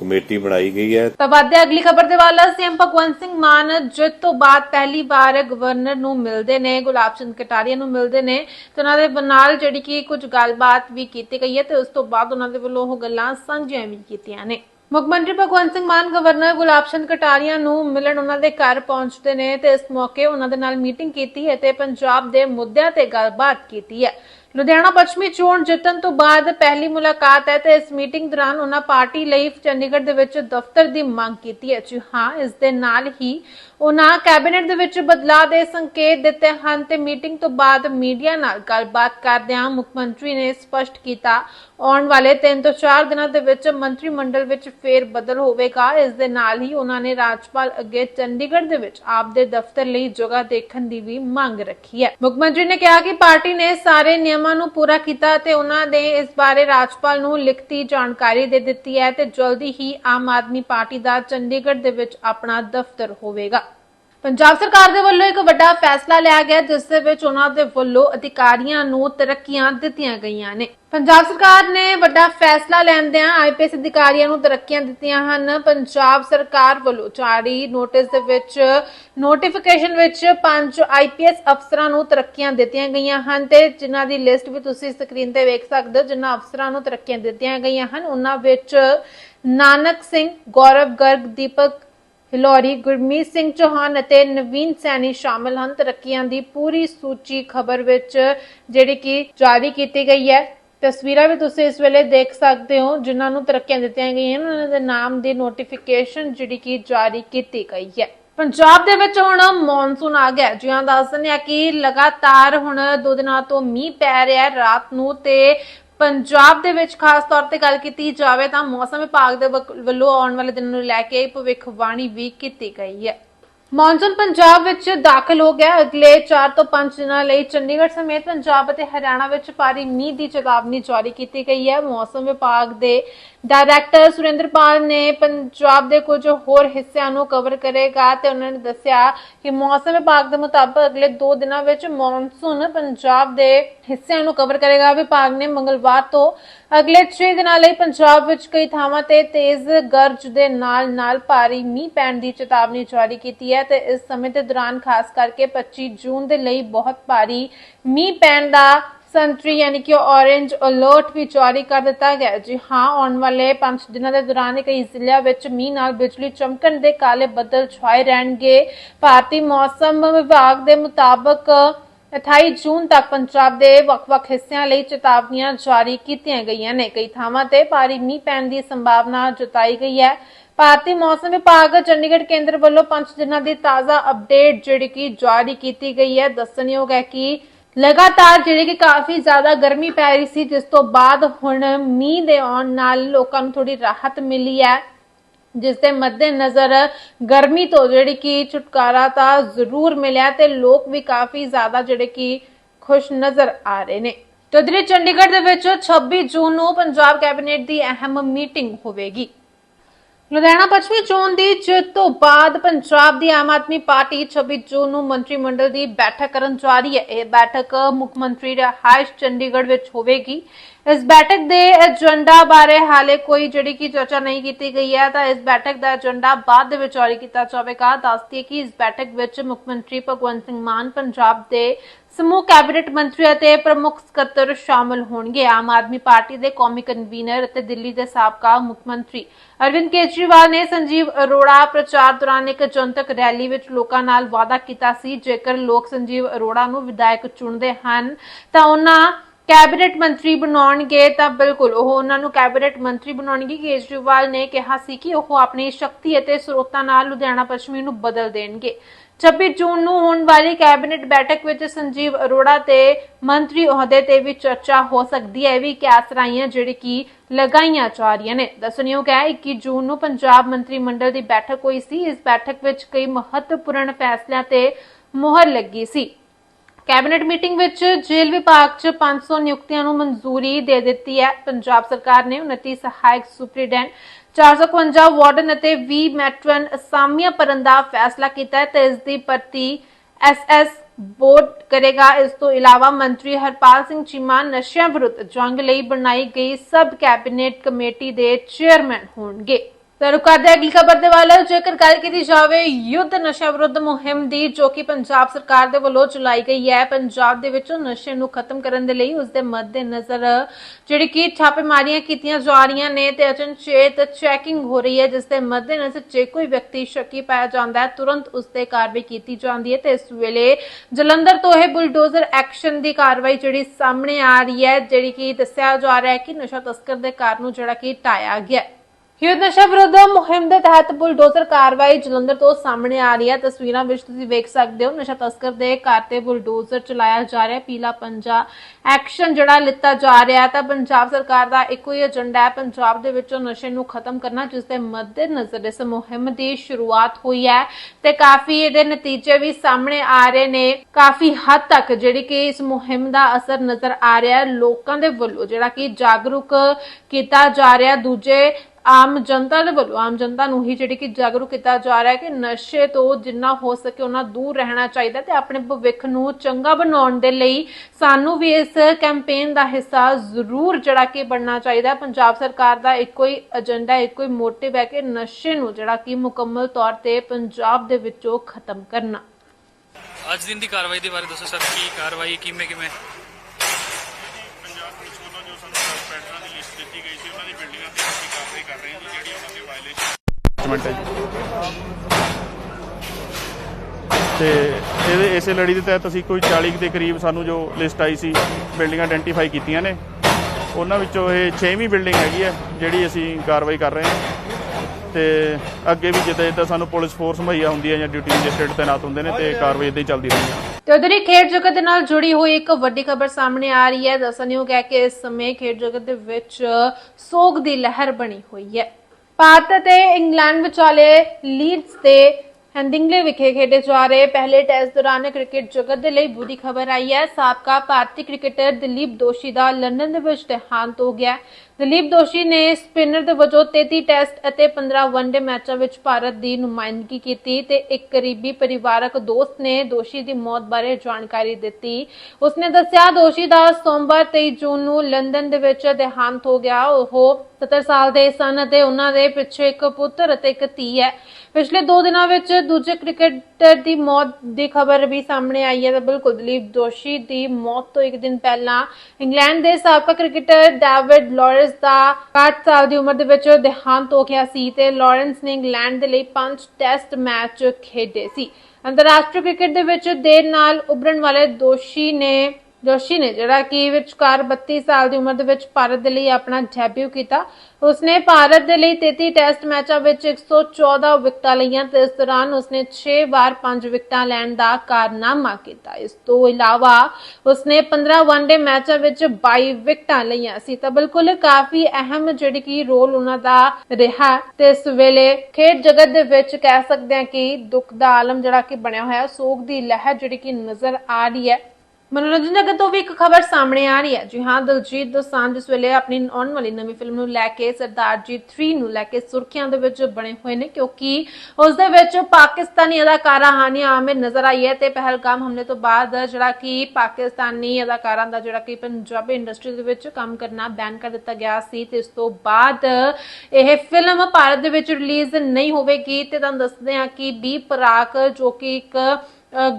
ਕਮੇਟੀ ਬਣਾਈ ਗਈ ਹੈ। ਤਾਂ ਬਾਅਦ ਅਗਲੀ ਖਬਰ ਦੇ ਵੱਲ ਸੀਐਮ ਭਗਵੰਤ ਸਿੰਘ ਮਾਨ ਜਿੱਤ ਤੋਂ ਬਾਅਦ ਪਹਿਲੀ ਵਾਰ ਗਵਰਨਰ ਨੂੰ ਮਿਲਦੇ ਨੇ, ਗੁਲਾਬ ਚੰਦ ਕਟਾਰੀਆ ਨੂੰ ਮਿਲਦੇ ਨੇ ਤੇ ਉਹਨਾਂ ਦੇ ਨਾਲ ਜਿਹੜੀ ਕਿ ਕੁਝ ਗੱਲਬਾਤ ਵੀ ਕੀਤੀ ਗਈ ਹੈ ਤੇ ਉਸ ਤੋਂ ਬਾਅਦ ਉਹਨਾਂ ਦੇ ਵੱਲੋਂ ਉਹ ਗੱਲਾਂ ਸਾਂਝੀਆਂ ਵੀ ਕੀਤੀਆਂ ਨੇ। ਮੁੱਖ ਮੰਤਰੀ ਭਗਵੰਤ ਸਿੰਘ ਮਾਨ, ਗਵਰਨਰ ਗੁਲਾਬ ਚੰਦ ਕਟਾਰੀਆ ਨੂੰ ਮਿਲਣ ਉਹਨਾਂ ਦੇ ਘਰ ਪਹੁੰਚਦੇ ਨੇ ਤੇ ਇਸ ਮੌਕੇ ਉਹਨਾਂ ਦੇ ਨਾਲ ਮੀਟਿੰਗ ਕੀਤੀ ਹੈ ਤੇ ਪੰਜਾਬ ਦੇ ਮੁੱਦਿਆਂ ਤੇ ਗੱਲਬਾਤ ਕੀਤੀ ਹੈ। ਲੁਧਿਆਣਾ ਪੱਛਮੀ ਚੋਣ ਜਿੱਤਣ ਤੋਂ ਬਾਅਦ ਪਹਿਲੀ ਮੁਲਾਕਾਤ ਹੈ ਤੇ ਇਸ ਮੀਟਿੰਗ ਦੌਰਾਨ ਉਹਨਾਂ ਪਾਰਟੀ ਲਈ ਚੰਡੀਗੜ੍ਹ ਦੇ ਵਿੱਚ ਦਫ਼ਤਰ ਦੀ ਮੰਗ ਕੀਤੀ ਹੈ। ਜੀ ਹਾਂ, ਇਸ ਦੇ ਨਾਲ ਹੀ ਉਹਨਾਂ ਕੈਬਨਿਟ ਦੇ ਵਿੱਚ ਬਦਲਾਅ ਦੇ ਸੰਕੇਤ ਦਿੱਤੇ ਹਨ ਤੇ ਮੀਟਿੰਗ ਤੋਂ ਬਾਅਦ ਮੀਡੀਆ ਨਾਲ ਗੱਲਬਾਤ ਕਰਦਿਆਂ ਮੁੱਖ ਮੰਤਰੀ ਨੇ ਸਪਸ਼ਟ ਕੀਤਾ, ਆਉਣ ਵਾਲੇ 3 ਤੋਂ 4 ਦਿਨਾਂ ਦੇ ਵਿੱਚ ਮੰਤਰੀ ਮੰਡਲ ਵਿੱਚ ਫੇਰ ਬਦਲ ਹੋਵੇਗਾ। ਇਸ ਦੇ ਨਾਲ ਹੀ ਉਹਨਾਂ ਨੇ ਰਾਜਪਾਲ ਅੱਗੇ ਚੰਡੀਗੜ੍ਹ ਦੇ ਵਿੱਚ ਆਪ ਦੇ ਦਫ਼ਤਰ ਲਈ ਜਗ੍ਹਾ ਦੇਖਣ ਦੀ ਵੀ ਮੰਗ ਰੱਖੀ ਹੈ। ਮੁੱਖ ਮੰਤਰੀ ਨੇ ਕਿਹਾ ਕਿ ਪਾਰਟੀ ਨੇ ਸਾਰੇ ਨਿਯਮ ਨੂੰ ਪੂਰਾ ਕੀਤਾ ਤੇ ਉਹਨਾਂ ਨੇ ਇਸ ਬਾਰੇ ਰਾਜਪਾਲ ਨੂੰ ਲਿਖਤੀ ਜਾਣਕਾਰੀ ਦੇ ਦਿੱਤੀ ਹੈ ਤੇ ਜਲਦੀ ਹੀ ਆਮ ਆਦਮੀ ਪਾਰਟੀ ਦਾ ਚੰਡੀਗੜ੍ਹ ਦੇ ਵਿੱਚ ਆਪਣਾ ਦਫ਼ਤਰ ਹੋਵੇਗਾ। ਪੰਜਾਬ ਸਰਕਾਰ ਦੇ ਵੱਲੋਂ ਇੱਕ ਵੱਡਾ ਫੈਸਲਾ ਲਿਆ ਗਿਆ, ਜਿਸ ਦੇ ਵਿੱਚ ਉਹਨਾਂ ਦੇ ਵੱਲੋਂ ਅਧਿਕਾਰੀਆਂ ਨੂੰ ਤਰੱਕੀਆਂ ਦਿੱਤੀਆਂ ਗਈਆਂ ਨੇ। ਪੰਜਾਬ ਸਰਕਾਰ ਨੇ ਵੱਡਾ ਫੈਸਲਾ ਲੈਂਦਿਆਂ ਆਈਪੀਐਸ ਅਧਿਕਾਰੀਆਂ ਨੂੰ ਤਰੱਕੀਆਂ ਦਿੱਤੀਆਂ ਹਨ। ਪੰਜਾਬ ਸਰਕਾਰ ਵੱਲੋਂ ਜਾਰੀ ਨੋਟਿਸ ਦੇ ਵਿੱਚ ਨੋਟੀਫਿਕੇਸ਼ਨ ਵਿੱਚ ਪੰਜ ਆਈਪੀਐਸ ਅਫਸਰਾਂ ਨੂੰ ਤਰੱਕੀਆਂ ਦਿੱਤੀਆਂ ਗਈਆਂ ਹਨ ਤੇ ਜਿਨ੍ਹਾਂ ਦੀ ਲਿਸਟ ਵੀ ਤੁਸੀਂ ਸਕਰੀਨ ਤੇ ਵੇਖ ਸਕਦੇ ਹੋ, ਜਿਨ੍ਹਾਂ ਅਫਸਰਾਂ ਨੂੰ ਤਰੱਕੀਆਂ ਦਿੱਤੀਆਂ ਗਈਆਂ ਹਨ। ਉਹਨਾਂ ਵਿੱਚ ਨਾਨਕ ਸਿੰਘ, ਗੌਰਵ ਗਰਗ, ਦੀਪਕ ਹਿਲੋਰੀ ਗੁਰਮੀਤ ਸਿੰਘ ਚੌਹਾਨ ਅਤੇ ਨਵੀਨ ਸੈਣੀ ਸ਼ਾਮਲ ਹਨ। ਤਰੱਕੀਆਂ ਦੀ ਪੂਰੀ ਸੂਚੀ ਖਬਰ ਵਿੱਚ ਜਿਹੜੀ ਕਿ ਜਾਰੀ ਕੀਤੀ ਗਈ ਹੈ। ਤਸਵੀਰਾਂ ਵੀ ਤੁਸੀਂ ਇਸ ਵੇਲੇ ਦੇਖ ਸਕਦੇ ਹੋ, ਜਿਨ੍ਹਾਂ ਨੂੰ ਤਰੱਕੀਆਂ ਦਿੱਤੀਆਂ ਗਈਆਂ ਹਨ ਉਹਨਾਂ ਦੇ ਨਾਮ ਦੀ ਨੋਟੀਫਿਕੇਸ਼ਨ ਜਿਹੜੀ ਕਿ ਜਾਰੀ ਕੀਤੀ ਗਈ ਹੈ। ਪੰਜਾਬ ਦੇ ਵਿੱਚ ਹੁਣ ਮੌਨਸੂਨ ਆ ਗਿਆ। ਜੀ ਹਾਂ, ਦੱਸ ਦਿੰਦੇ ਆ ਕਿ ਲਗਾਤਾਰ ਹੁਣ ਦੋ ਦਿਨਾਂ ਤੋਂ ਮੀਂਹ ਪੈ ਰਿਹਾ ਹੈ ਰਾਤ ਨੂੰ ਤੇ ਪੰਜਾਬ ਦੇ ਵਿੱਚ ਖਾਸ ਤੌਰ ਤੇ ਗੱਲ ਕੀਤੀ ਜਾਵੇ ਤਾਂ ਮੌਸਮ ਵਿਭਾਗ ਦੇ ਵੱਲੋਂ ਆਉਣ ਵਾਲੇ ਦਿਨਾਂ ਨੂੰ ਲੈ ਕੇ ਭਵਿੱਖਬਾਣੀ ਵੀ ਕੀਤੀ ਗਈ ਹੈ। ਮੌਨਸੂਨ ਪੰਜਾਬ ਵਿੱਚ ਦਾਖਲ ਹੋ ਗਿਆ। ਅਗਲੇ 4 ਤੋਂ 5 ਦਿਨਾਂ ਲਈ ਚੰਡੀਗੜ੍ਹ ਸਮੇਤ ਪੰਜਾਬ ਅਤੇ ਹਰਿਆਣਾ ਵਿੱਚ ਭਾਰੀ ਮੀਂਹ ਦੀ ਚੇਤਾਵਨੀ ਜਾਰੀ ਕੀਤੀ ਗਈ ਹੈ। ਮੌਸਮ ਵਿਭਾਗ ਦੇ ਡਾਇਰੈਕਟਰ ਸੁਰਿੰਦਰਪਾਲ ਨੇ ਪੰਜਾਬ ਦੇ ਕੁਝ ਹੋਰ ਹਿੱਸਿਆਂ ਨੂੰ ਕਵਰ ਕਰੇਗਾ ਤੇ ਉਹਨਾਂ ਨੇ ਦੱਸਿਆ ਕਿ ਮੌਸਮ ਵਿਭਾਗ ਦੇ ਮੁਤਾਬਕ ਅਗਲੇ 2 ਦਿਨਾਂ ਵਿੱਚ ਮੌਨਸੂਨ ਪੰਜਾਬ ਦੇ ਹਿੱਸਿਆਂ ਨੂੰ ਕਵਰ ਕਰੇਗਾ। ਵਿਭਾਗ ਨੇ ਮੰਗਲਵਾਰ ਤੋਂ ਅਗਲੇ 6 ਦਿਨਾਂ ਲਈ ਪੰਜਾਬ ਵਿੱਚ ਕਈ ਥਾਵਾਂ ਤੇ ਤੇਜ਼ ਗਰਜ ਦੇ ਨਾਲ-ਨਾਲ ਭਾਰੀ ਮੀਂਹ ਪੈਣ ਦੀ ਚੇਤਾਵਨੀ ਜਾਰੀ ਕੀਤੀ ਹੈ ਤੇ ਇਸ ਸਮੇਂ ਦੇ ਦੌਰਾਨ ਖਾਸ ਕਰਕੇ 25 ਜੂਨ ਦੇ ਲਈ ਬਹੁਤ ਭਾਰੀ ਮੀਂਹ ਪੈਣ ਦਾ ਸੰਤਰੀ ਯਾਨੀ ਕਿ ਔਰੇਂਜ ਅਲਰਟ ਵੀ ਜਾਰੀ ਕਰ ਦਿੱਤਾ ਗਿਆ ਜੀ ਹਾਂ, ਆਉਣ ਵਾਲੇ 5 ਦਿਨਾਂ ਦੇ ਦੌਰਾਨ ਕਈ ਜ਼ਿਲ੍ਹਿਆਂ ਵਿੱਚ ਮੀਂਹ ਨਾਲ ਬਿਜਲੀ ਚਮਕਣ ਦੇ ਕਾਲੇ ਬੱਦਲ ਛਾਏ ਰਹਿਣਗੇ। ਭਾਰਤੀ ਮੌਸਮ ਵਿਭਾਗ ਦੇ ਮੁਤਾਬਕ 28 ਜੂਨ ਤੱਕ ਪੰਜਾਬ ਦੇ ਵੱਖ-ਵੱਖ ਹਿੱਸਿਆਂ ਲਈ ਚੇਤਾਵਨੀਆਂ ਜਾਰੀ ਕੀਤੀਆਂ ਗਈਆਂ ਨੇ। ਕਈ ਥਾਵਾਂ ਤੇ ਭਾਰੀ ਮੀਂਹ ਪੈਣ ਦੀ ਸੰਭਾਵਨਾ ਜਤਾਈ ਗਈ ਹੈ। ਭਾਰਤੀ ਮੌਸਮ ਵਿਭਾਗ ਚੰਡੀਗੜ੍ਹ ਕੇਂਦਰ ਵੱਲੋਂ 5 ਦਿਨਾਂ ਦੀ ਤਾਜ਼ਾ ਅਪਡੇਟ ਜਿਹੜੀ ਕਿ ਜਾਰੀ ਕੀਤੀ ਗਈ ਹੈ। ਦੱਸਣਯੋਗ ਹੈ ਕਿ ਲਗਾਤਾਰ ਜਿਹੜੇ ਕਿ ਕਾਫੀ ਜ਼ਿਆਦਾ ਗਰਮੀ ਪੈ ਰਹੀ ਸੀ, ਜਿਸ ਤੋਂ ਬਾਅਦ ਹੁਣ ਮੀਂਹ ਦੇ ਆਉਣ ਨਾਲ ਲੋਕਾਂ ਨੂੰ ਥੋੜੀ ਰਾਹਤ ਮਿਲੀ ਹੈ, ਜਿਸ ਦੇ ਮੱਦੇਨਜ਼ਰ ਗਰਮੀ ਤੋਂ ਜਿਹੜੀ ਕਿ ਛੁਟਕਾਰਾ ਤਾਂ ਜ਼ਰੂਰ ਮਿਲਿਆ ਤੇ ਲੋਕ ਵੀ ਕਾਫੀ ਜ਼ਿਆਦਾ ਜਿਹੜੇ ਕਿ ਖੁਸ਼ ਨਜ਼ਰ ਆ ਰਹੇ ਨੇ। ਤੇ ਚੰਡੀਗੜ੍ਹ ਦੇ ਵਿੱਚ 26 ਜੂਨ ਨੂੰ ਪੰਜਾਬ ਕੈਬਨਿਟ ਦੀ ਅਹਿਮ ਮੀਟਿੰਗ ਹੋਵੇਗੀ। ਲੁਧਿਆਣਾ ਪੱਛਮੀ ਚੋਣ ਦੀ ਜਿੱਤ ਤੋਂ ਬਾਅਦ ਪੰਜਾਬ ਦੀ ਆਮ ਆਦਮੀ ਪਾਰਟੀ 26 ਜੂਨ ਨੂੰ ਮੰਤਰੀ ਮੰਡਲ ਦੀ ਬੈਠਕ ਕਰਨ ਜਾ ਰਹੀ ਹੈ। ਇਹ ਬੈਠਕ ਮੁੱਖ ਮੰਤਰੀ ਰਿਹਾਇਸ਼ ਚੰਡੀਗੜ੍ਹ ਵਿੱਚ ਹੋਵੇਗੀ। ਇਸ ਬੈਠਕ ਦੇ ਏਜੰਡਾ ਬਾਰੇ ਹਾਲੇ ਕੋਈ ਜਿਹੜੀ ਕਿ ਚਰਚਾ ਨਹੀਂ ਕੀਤੀ ਗਈ ਹੈ, ਤਾਂ ਇਸ ਬੈਠਕ ਦਾ ਏਜੰਡਾ ਬਾਅਦ ਦੇ ਵਿੱਚ ਜਾਰੀ ਕੀਤਾ ਜਾਵੇਗਾ। ਦੱਸਦੀ ਹੈ ਕਿ ਇਸ ਬੈਠਕ ਵਿੱਚ ਮੁੱਖ ਮੰਤਰੀ ਭਗਵੰਤ ਸਿੰਘ ਮਾਨ ਪੰਜਾਬ ਦੇ ਸਮੂਹ ਕੈਬਨਿਟ ਮੰਤਰੀ ਅਤੇ ਪ੍ਰਮੁੱਖ ਸਕੱਤਰ ਸ਼ਾਮਲ ਹੋਣਗੇ। ਆਮ ਆਦਮੀ ਪਾਰਟੀ ਦੇ ਕੌਮੀ ਕਨਵੀਨਰ ਅਤੇ ਦਿੱਲੀ ਦੇ ਸਾਬਕਾ ਮੁੱਖ ਮੰਤਰੀ ਅਰਵਿੰਦ ਕੇਜਰੀਵਾਲ ਨੇ ਸੰਜੀਵ ਅਰੋੜਾ ਪ੍ਰਚਾਰ ਦੌਰਾਨ ਇੱਕ ਜਨਤਕ ਰੈਲੀ ਵਿੱਚ ਲੋਕਾਂ ਨਾਲ ਵਾਅਦਾ ਕੀਤਾ ਸੀ, ਜੇਕਰ ਲੋਕ ਸੰਜੀਵ ਅਰੋੜਾ ਨੂੰ ਵਿਧਾਇਕ ਚੁਣਦੇ ਹਨ, ਤਾਂ ਉਹਨਾਂ ਕੈਬਨਿਟ ਮੰਤਰੀ ਬਣਾਉਣਗੇ। ਤਾਂ ਬਿਲਕੁਲ, ਉਹ ਉਹਨਾਂ ਨੂੰ ਕੈਬਨਿਟ ਮੰਤਰੀ ਬਣਾਉਣਗੇ। ਕੇਜਰੀਵਾਲ ਨੇ ਕਿਹਾ ਸੀ ਕਿ ਉਹ ਆਪਣੀ ਸ਼ਕਤੀ ਅਤੇ ਸਰੋਤਾਂ ਨਾਲ ਲੁਧਿਆਣਾ ਪੱਛਮੀ ਨੂੰ ਬਦਲ ਦੇਣਗੇ। 26 ਜੂਨ ਨੂੰ ਹੋਣ ਵਾਲੀ ਕੈਬਨਿਟ ਬੈਠਕ ਵਿੱਚ ਸੰਜੀਵ ਅਰੋੜਾ ਤੇ ਮੰਤਰੀ ਅਹੁਦੇ ਤੇ ਵੀ ਚਰਚਾ ਹੋ ਸਕਦੀ ਹੈ। ਇਹ ਵੀ ਕਿਆਸ ਰਾਈਆਂ ਜਿਹੜੀ ਕਿ ਲਗਾਈਆਂ ਜਾ ਰਹੀਆਂ ਨੇ। ਦੱਸਣਯੋਗ ਹੈ 21 ਜੂਨ ਨੂੰ ਪੰਜਾਬ ਮੰਤਰੀ ਮੰਡਲ ਦੀ ਬੈਠਕ ਹੋਈ ਸੀ। ਇਸ ਬੈਠਕ ਵਿੱਚ ਕਈ ਮਹੱਤਵਪੂਰਨ ਫੈਸਲਿਆਂ ਤੇ ਮੁਹਰ ਲੱਗੀ ਸੀ। ਕੈਬਨਿਟ ਮੀਟਿੰਗ ਵਿੱਚ ਜੇਲ੍ਹ ਵਿਭਾਗ 'ਚ 500 ਨਿਯੁਕਤੀਆਂ ਨੂੰ ਮਨਜ਼ੂਰੀ ਦੇ ਦਿੱਤੀ ਹੈ। ਪੰਜਾਬ ਸਰਕਾਰ ਨੇ 29 ਸਹਾਇਕ ਸੁਪਰੀਡੈਂਟ 451 ਵਾਰਡਨ ਅਤੇ 20 ਮੈਟਰਨ ਅਸਾਮੀਆਂ ਭਰਨ ਦਾ ਫੈਸਲਾ ਕੀਤਾ ਹੈ ਤੇ ਇਸ ਦੀ ਭਰਤੀ ਐਸਐਸ ਬੋਰਡ ਕਰੇਗਾ। ਇਸ ਤੋਂ ਇਲਾਵਾ ਮੰਤਰੀ ਹਰਪਾਲ ਸਿੰਘ ਚੀਮਾ ਨਸ਼ਿਆਂ ਵਿਰੁੱਧ ਜੰਗ ਲਈ ਬਣਾਈ ਗਈ ਸਬ ਕੈਬਨਿਟ ਕਮੇਟੀ ਦੇ ਚੇਅਰਮੈਨ ਹੋਣਗੇ। ਤਾਂ ਕਰਦੇ ਅਗਲੀ ਖਬਰ ਦੇ ਵੱਲ ਜੇਕਰ ਗੱਲ ਕੀਤੀ ਜਾਵੇ, ਯੁੱਧ ਨਸ਼ਾ ਵਿਰੁੱਧ ਮੁਹਿੰਮ ਦੀ, ਜੋ ਕਿ ਪੰਜਾਬ ਸਰਕਾਰ ਦੇ ਵੱਲੋਂ ਚਲਾਈ ਗਈ ਹੈ, ਪੰਜਾਬ ਦੇ ਵਿੱਚ ਨਸ਼ੇ ਨੂੰ ਖਤਮ ਕਰਨ ਦੇ ਲਈ ਉਸ ਦੇ ਮੱਦੇਨਜ਼ਰ ਜਿਹੜੀ ਕਿ ਛਾਪੇਮਾਰੀਆਂ ਕੀਤੀਆਂ ਜਾ ਰਹੀਆਂ ਨੇ ਤੇ ਅਚਨਚੇਤ ਚੈਕਿੰਗ ਹੋ ਰਹੀ ਹੈ, ਜਿਸ ਦੇ ਮੱਦੇਨਜ਼ਰ ਜੇ ਕੋਈ ਵਿਅਕਤੀ ਸ਼ੱਕੀ ਪਾਇਆ ਜਾਂਦਾ ਹੈ, ਤੁਰੰਤ ਉਸ ਤੇ ਕਾਰਵਾਈ ਕੀਤੀ ਜਾਂਦੀ ਹੈ ਤੇ ਇਸ ਵੇਲੇ ਜਲੰਧਰ ਤੋਂ ਇਹ ਬੁਲਡੋਜ਼ਰ ਐਕਸ਼ਨ ਦੀ ਕਾਰਵਾਈ ਜਿਹੜੀ ਸਾਹਮਣੇ ਆ ਰਹੀ ਹੈ, ਜਿਹੜੀ ਕਿ ਦੱਸਿਆ ਜਾ ਰਿਹਾ ਹੈ ਕਿ ਨਸ਼ਾ ਤਸਕਰ ਦੇ ਕਾਰ ਨੂੰ ਜਿਹੜਾ ਕਿ ਟਾਇਆ ਗਿਆ ਹੈ। ਯੁੱਧ ਨਸ਼ਾ ਵਿਰੁੱਧ ਮੁਹਿੰਮ ਦੇ ਤਹਿਤ ਬੁਲਡੋਜ਼ਰ ਕਾਰਵਾਈ ਜਲੰਧਰ ਤੋਂ ਸਾਹਮਣੇ ਆ ਰਹੀ ਹੈ। ਤਸਵੀਰਾਂ ਵਿੱਚ ਤੁਸੀਂ ਵੇਖ ਸਕਦੇ ਹੋ, ਨਸ਼ਾ ਤਸਕਰ ਦੇ ਘਰ ਤੇ ਬੁਲਡੋਜ਼ਰ ਚਲਾਇਆ ਜਾ ਰਿਹਾ ਪੀਲਾ ਪੰਜਾ ਐਕਸ਼ਨ ਜਿਹੜਾ ਲਿੱਤਾ ਜਾ ਰਿਹਾ ਤਾਂ ਪੰਜਾਬ ਸਰਕਾਰ ਦਾ ਇੱਕੋ ਹੀ ਏਜੰਡਾ ਹੈ। ਪੰਜਾਬ ਦੇ ਵਿੱਚੋਂ ਨਸ਼ੇ ਨੂੰ ਖਤਮ ਕਰਨਾ, ਜਿਸ ਦੇ ਮੱਦੇਨਜ਼ਰ ਇਸ ਮੁਹਿੰਮ ਦੀ ਸ਼ੁਰੂਆਤ ਹੋਈ ਹੈ। ਤੇ ਕਾਫੀ ਇਹਦੇ ਨਤੀਜੇ ਵੀ ਸਾਹਮਣੇ ਆ ਰਹੇ ਨੇ। ਕਾਫੀ ਹੱਦ ਤੱਕ ਜਿਹੜੀ ਕਿ ਇਸ ਮੁਹਿੰਮ ਦਾ ਅਸਰ ਨਜ਼ਰ ਆ ਰਿਹਾ ਹੈ। ਲੋਕਾਂ ਦੇ ਵੱਲੋਂ ਜਿਹੜਾ ਕਿ ਜਾਗਰੂਕ ਕੀਤਾ ਜਾ ਰਿਹਾ ਦੂਜੇ ਆਮ ਜਨਤਾ ਦੇ ਵੱਲੋਂ, ਆਮ ਜਨਤਾ ਨੂੰ ਹੀ ਜਿਹੜੀ ਕਿ ਜਾਗਰੂਕ ਕੀਤਾ ਜਾ ਰਿਹਾ ਹੈ ਕਿ ਨਸ਼ੇ ਤੋਂ ਜਿੰਨਾ ਹੋ ਸਕੇ ਉਹਨਾਂ ਦੂਰ ਰਹਿਣਾ ਚਾਹੀਦਾ ਤੇ ਆਪਣੇ ਭਵਿੱਖ ਨੂੰ ਚੰਗਾ ਬਣਾਉਣ ਦੇ ਲਈ ਸਾਨੂੰ ਵੀ ਇਸ ਕੈਂਪੇਨ ਦਾ ਹਿੱਸਾ ਜ਼ਰੂਰ ਜਿਹੜਾ ਕਿ ਬਣਨਾ ਚਾਹੀਦਾ ਪੰਜਾਬ ਸਰਕਾਰ ਦਾ ਇੱਕੋ ਹੀ ਏਜੰਡਾ, ਇੱਕੋ ਹੀ ਮੋਟਿਵ ਹੈ ਕਿ ਨਸ਼ੇ ਨੂੰ ਜਿਹੜਾ ਕਿ ਮੁਕੰਮਲ ਤੌਰ ਤੇ ਪੰਜਾਬ ਦੇ ਵਿੱਚੋਂ ਖਤਮ ਕਰਨਾ। ਅੱਜ ਦਿਨ ਦੀ ਕਾਰਵਾਈ ਦੇ ਬਾਰੇ ਦੱਸੋ ਸਰ, ਕੀ ਕਾਰਵਾਈ ਕਿਵੇਂ ਕਿਵੇਂ ਪੰਜਾਬ ਪੁਲਿਸ ਵੱਲੋਂ ਜੋ ਸਾਨੂੰ ਸਸਪੈਕਟਰਾਂ ਦੀ ਲਿਸਟ ਦਿੱਤੀ ਗਈ ਸੀ ਉਹਨਾਂ ਦੀ ਬਿਲਡਿੰਗਾਂ ਤੇ ਅਸੀਂ ਕਾਰਵਾਈ ਕਰ ਰਹੇ ਹਾਂ ਜੀ ਜਿਹੜੀ ਉਹਨਾਂ ਦੀ ਵਾਇਲੇਸ਼ਨ ਤੇ ਇਹਦੇ ਇਸੇ ਲੜੀ ਦੇ ਤਹਿਤ ਅਸੀਂ ਕੋਈ 40 ਦੇ ਕਰੀਬ ਸਾਨੂੰ ਜੋ ਲਿਸਟ ਆਈ ਸੀ ਬਿਲਡਿੰਗਾਂ ਆਇਡੈਂਟੀਫਾਈ ਕੀਤੀਆਂ ਨੇ। ਉਹਨਾਂ ਵਿੱਚੋਂ ਇਹ 6ਵੀਂ ਬਿਲਡਿੰਗ ਹੈਗੀ ਹੈ, ਜਿਹੜੀ ਅਸੀਂ ਕਾਰਵਾਈ ਕਰ ਰਹੇ ਹਾਂ। ਤੇ ਅੱਗੇ ਵੀ ਜਿੱਦਾਂ ਜਿੱਦਾਂ ਸਾਨੂੰ ਪੁਲਿਸ ਫੋਰਸ ਮੁਹੱਈਆ ਹੁੰਦੀ ਹੈ ਜਾਂ ਡਿਊਟੀ ਮੈਜਿਸਟ੍ਰੇਟ ਤਾਇਨਾਤ ਹੁੰਦੇ ਨੇ, ਤੇ ਕਾਰਵਾਈ ਇਦਾਂ ਹੀ ਚੱਲਦੀ ਰਹਿੰਦੀ ਹੈ। ਤੇ ਉਧਰ ਹੀ ਖੇਡ ਜਗਤ ਦੇ ਨਾਲ ਜੁੜੀ ਹੋਈ ਇੱਕ ਵੱਡੀ ਖਬਰ ਸਾਹਮਣੇ ਆ ਰਹੀ ਹੈ। ਦੱਸਣਯੋਗ ਹੈ ਕਿ ਇਸ ਸਮੇਂ ਖੇਡ ਜਗਤ ਦੇ ਵਿੱਚ ਸੋਗ ਦੀ ਲਹਿਰ ਬਣੀ ਹੋਈ ਹੈ। ਭਾਰਤ ਅਤੇ ਇੰਗਲੈਂਡ ਵਿਚਾਲੇ ਲੀਡਸ ਤੇ ਹੈਂਡਿੰਗਲੇ ਵਿਖੇ ਖੇਡੇ ਜਾ ਰਹੇ ਪਹਿਲੇ ਟੈਸਟ ਦੌਰਾਨ ਕ੍ਰਿਕਟ ਜਗਤ ਦੇ ਲਈ ਬੁਰੀ ਖਬਰ ਆਈ ਹੈ। ਸਾਬਕਾ ਭਾਰਤੀ ਕ੍ਰਿਕਟਰ ਦਲੀਪ ਦੋਸ਼ੀ ਦਾ ਲੰਡਨ ਦੇ ਵਿੱਚ ਦੇਹਾਂਤ ਹੋ ਗਿਆ। ਦਲੀਪ ਦੋਸ਼ੀ ਨੇ ਸਪਿਨਰ ਦੇ ਵਜੋਂ 33 ਟੈਸਟ ਅਤੇ 15 ਵਨਡੇ ਮੈਚਾਂ ਵਿੱਚ ਭਾਰਤ ਦੀ ਨੁਮਾਇੰਦਗੀ ਕੀਤੀ ਤੇ ਇੱਕ ਕਰੀਬੀ ਪਰਿਵਾਰਕ ਦੋਸਤ ਨੇ ਦੋਸ਼ੀ ਦੀ ਮੌਤ ਬਾਰੇ ਜਾਣਕਾਰੀ ਦਿੱਤੀ। ਉਸਨੇ ਦੱਸਿਆ, ਦੋਸ਼ੀ ਦਾ ਸੋਮਵਾਰ 23 ਜੂਨ ਨੂੰ ਲੰਡਨ ਦੇ ਵਿੱਚ ਦੇਹਾਂਤ ਹੋ ਗਿਆ। ਉਹ 70 ਸਾਲ ਦੇ ਸਨ ਅਤੇ ਉਹਨਾਂ ਦੇ ਪਿੱਛੇ ਇੱਕ ਪੁੱਤਰ ਅਤੇ ਇੱਕ ਧੀ ਹੈ। ਪਿਛਲੇ 2 ਦਿਨਾਂ ਵਿੱਚ ਦੂਜੇ ਕ੍ਰਿਕਟਰ ਦੀ ਮੌਤ ਦੀ ਖਬਰ ਵੀ ਸਾਹਮਣੇ ਆਈ ਹੈ। ਤਾਂ ਬਿਲਕੁਲ, ਦਲੀਪ ਦੋਸ਼ੀ ਦੀ ਮੌਤ ਤੋਂ ਇੱਕ ਦਿਨ ਪਹਿਲਾਂ ਇੰਗਲੈਂਡ ਦੇ ਸਾਬਕਾ ਕ੍ਰਿਕਟਰ ਡੇਵਿਡ ਲਾਰੈਂਸ ਦਾ 60 ਸਾਲ ਦੀ ਉਮਰ ਦੇ ਵਿੱਚ ਦੇਹਾਂਤ ਹੋ ਗਿਆ ਸੀ ਤੇ ਲਾਰੈਂਸ ਨੇ ਇੰਗਲੈਂਡ ਦੇ ਲਈ 5 ਟੈਸਟ ਮੈਚ ਖੇਡੇ ਸੀ। ਅੰਤਰਰਾਸ਼ਟਰੀ ਕ੍ਰਿਕਟ ਦੇ ਵਿੱਚ ਦੇਰ ਨਾਲ ਉਭਰਨ ਵਾਲੇ ਦੋਸ਼ੀ ਨੇ ਜੋਸ਼ੀ ਨੇ, ਜਿਹੜਾ ਕਿ ਵਿਚਕਾਰ 32 ਸਾਲ ਦੀ ਉਮਰ ਦੇ ਵਿੱਚ ਭਾਰਤ ਦੇ ਲਈ ਆਪਣਾ ਡੈਬਿਊ ਕੀਤਾ। ਉਸਨੇ ਭਾਰਤ ਦੇ ਲਈ 33 ਟੈਸਟ ਮੈਚਾਂ ਵਿੱਚ 114 ਵਿਕਟਾਂ ਲਈਆਂ ਤੇ ਇਸ ਦੌਰਾਨ ਉਸਨੇ 6 ਵਾਰ 5 ਵਿਕਟਾਂ ਲੈਣ ਦਾ ਕਾਰਨਾਮਾ ਕੀਤਾ। ਇਸ ਤੋਂ ਇਲਾਵਾ ਉਸਨੇ 15 ਵਨਡੇ ਮੈਚਾਂ ਵਿੱਚ 22 ਵਿਕਟਾਂ ਲਈਆਂ ਸੀ। ਤਾਂ ਬਿਲਕੁਲ ਕਾਫੀ ਅਹਿਮ ਜਿਹੜੀ ਕਿ ਰੋਲ ਉਹਨਾਂ ਦਾ ਰਿਹਾ ਤੇ ਇਸ ਵੇਲੇ ਖੇਡ ਜਗਤ ਦੇ ਵਿੱਚ ਕਹਿ ਸਕਦੇ ਹਾਂ ਕਿ ਦੁੱਖ ਦਾ ਆਲਮ ਜਿਹੜਾ ਕਿ ਬਣਿਆ ਹੋਇਆ ਸੋਗ ਦੀ ਲਹਿਰ ਜਿਹੜੀ ਕਿ ਨਜ਼ਰ ਆ ਰਹੀ ਹੈ। ਮਨੋਰੰਜਨ ਜਗਤ ਤੋਂ ਵੀ ਇੱਕ ਖਬਰ ਸਾਹਮਣੇ ਆ ਰਹੀ ਹੈ। ਜੀ ਹਾਂ, ਦਲਜੀਤ ਦੋਸਾਂਝ ਇਸ ਵੇਲੇ ਆਪਣੀ ਆਉਣ ਵਾਲੀ ਨਵੀਂ ਫਿਲਮ ਨੂੰ ਲੈ ਕੇ ਸਰਦਾਰ 3 ਨੂੰ ਲੈ ਕੇ ਸੁਰਖੀਆਂ ਦੇ ਵਿੱਚ ਬਣੇ ਹੋਏ ਨੇ, ਕਿਉਂਕਿ ਉਸ ਦੇ ਵਿੱਚ ਪਾਕਿਸਤਾਨੀ ਅਦਾਕਾਰਾ ਹਾਨੀਆ ਆਮਿਰ ਨਜ਼ਰ ਆਈ ਹੈ ਤੇ ਪਹਿਲਗਾਮ ਹਮਲੇ ਤੋਂ ਬਾਅਦ ਜਿਹੜਾ ਕਿ ਪਾਕਿਸਤਾਨੀ ਅਦਾਕਾਰਾਂ ਦਾ ਜਿਹੜਾ ਕਿ ਪੰਜਾਬੀ ਇੰਡਸਟਰੀ ਦੇ ਵਿੱਚ ਕੰਮ ਕਰਨਾ ਬੈਨ ਕਰ ਦਿੱਤਾ ਗਿਆ ਸੀ ਤੇ ਇਸ ਤੋਂ ਬਾਅਦ ਇਹ ਫਿਲਮ ਭਾਰਤ ਦੇ ਵਿੱਚ ਰਿਲੀਜ਼ ਨਹੀਂ ਹੋਵੇਗੀ ਤੇ ਤੁਹਾਨੂੰ ਦੱਸਦੇ ਹਾਂ ਕਿ ਬੀ ਪਰਾਕ ਜੋ ਕਿ ਇੱਕ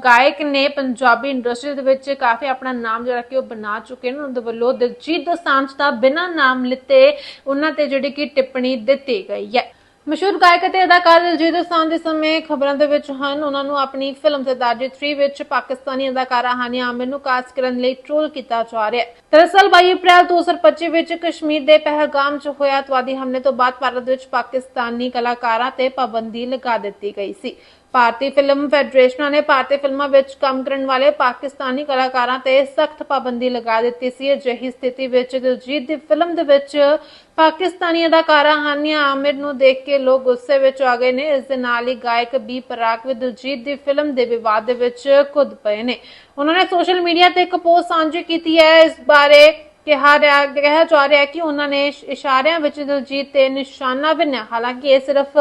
ਗਾਇਕ ਨੇ ਪੰਜਾਬੀ ਇੰਡਸਟਰੀ ਦੇ ਵਿੱਚ ਕਾਫੀ ਆਪਣਾ ਨਾਮ ਜਿਹੜਾ ਕਿ ਉਹ ਬਣਾ ਚੁੱਕੇ ਨੇ। ਉਹਨਾਂ ਦੇ ਵੱਲੋਂ ਦਿਲਜੀਤ ਦੋਸਾਂਝ ਦਾ ਬਿਨਾਂ ਨਾਮ ਲਿੱਤੇ ਉਹਨਾਂ ਤੇ ਜਿਹੜੀ ਕਿ ਟਿੱਪਣੀ ਦਿੱਤੀ ਗਈ ਹੈ। ਮਸ਼ਹੂਰ ਗਾਇਕ ਅਤੇ ਅਦਾਕਾਰ ਦਿਲਜੀਤ ਦੋਸਾਂਝ ਦੇ ਸਮੇਂ ਖਬਰਾਂ ਦੇ ਵਿੱਚ ਹਨ। ਉਹਨਾਂ ਨੂੰ ਆਪਣੀ ਫਿਲਮ ਸਰਦਾਰਜੀ 3 ਵਿੱਚ ਪਾਕਿਸਤਾਨੀ ਅਦਾਕਾਰਾ ਹਾਨੀਆ ਆਮਿਰ ਨੂੰ ਕਾਸਟ ਕਰਨ ਲਈ ਟ੍ਰੋਲ ਕੀਤਾ ਜਾ ਰਿਹਾ ਹੈ। ਦਰਅਸਲ 22 ਅਪ੍ਰੈਲ 2025 ਵਿੱਚ ਕਸ਼ਮੀਰ ਦੇ ਪਹਿਲਗਾਮ 'ਚ ਹੋਇਆ ਅੱਤਵਾਦੀ ਹਮਲੇ ਤੋਂ ਬਾਅਦ ਭਾਰਤ ਵਿੱਚ ਪਾਕਿਸਤਾਨੀ ਕਲਾਕਾਰਾਂ ਤੇ ਪਾਬੰਦੀ ਲਗਾ ਦਿੱਤੀ ਗਈ ਸੀ। ਭਾਰਤੀ ਫਿਲਮ ਫੈਡਰੇਸ਼ਨ ਨੇ ਭਾਰਤੀ ਫਿਲਮਾਂ ਵਿੱਚ ਕੰਮ ਕਰਨ ਵਾਲੇ ਪਾਕਿਸਤਾਨੀ ਕਲਾਕਾਰਾਂ ਤੇ ਸਖਤ ਪਾਬੰਦੀ ਲਗਾ ਦਿੱਤੀ ਸੀ। ਅਜਿਹੀ ਸਥਿਤੀ ਵਿੱਚ ਦਿਲਜੀਤ ਦੀ ਫਿਲਮ ਦੇ ਵਿੱਚ ਪਾਕਿਸਤਾਨੀ ਅਦਾਕਾਰਾ ਹਾਨੀਆ ਆਮਿਰ ਨੂੰ ਦੇਖ ਕੇ ਲੋਕ ਗੁੱਸੇ ਵਿੱਚ ਆ ਗਏ ਨੇ। ਇਸ ਦੇ ਨਾਲ ਹੀ ਗਾਇਕ ਬੀ ਪਰਾਗ ਵੀ ਦਿਲਜੀਤ ਦੀ ਫਿਲਮ ਦੇ ਵਿਵਾਦ ਦੇ ਵਿੱਚ ਖੁਦ ਪਏ ਨੇ। ਉਹਨਾਂ ਨੇ ਸੋਸ਼ਲ ਮੀਡੀਆ ਤੇ ਇੱਕ ਪੋਸਟ ਸਾਂਝੀ ਕੀਤੀ ਹੈ। ਇਸ ਬਾਰੇ ਕਿਹਾ ਰਿਹਾ, ਕਿਹਾ ਜਾ ਰਿਹਾ ਕਿ ਉਹਨਾਂ ਨੇ ਇਸ਼ਾਰਿਆਂ ਵਿੱਚ ਦਿਲਜੀਤ ਤੇ ਨਿਸ਼ਾਨਾ ਬਣਿਆ ਹਾਲਾਂਕਿ ਇਹ ਸਿਰਫ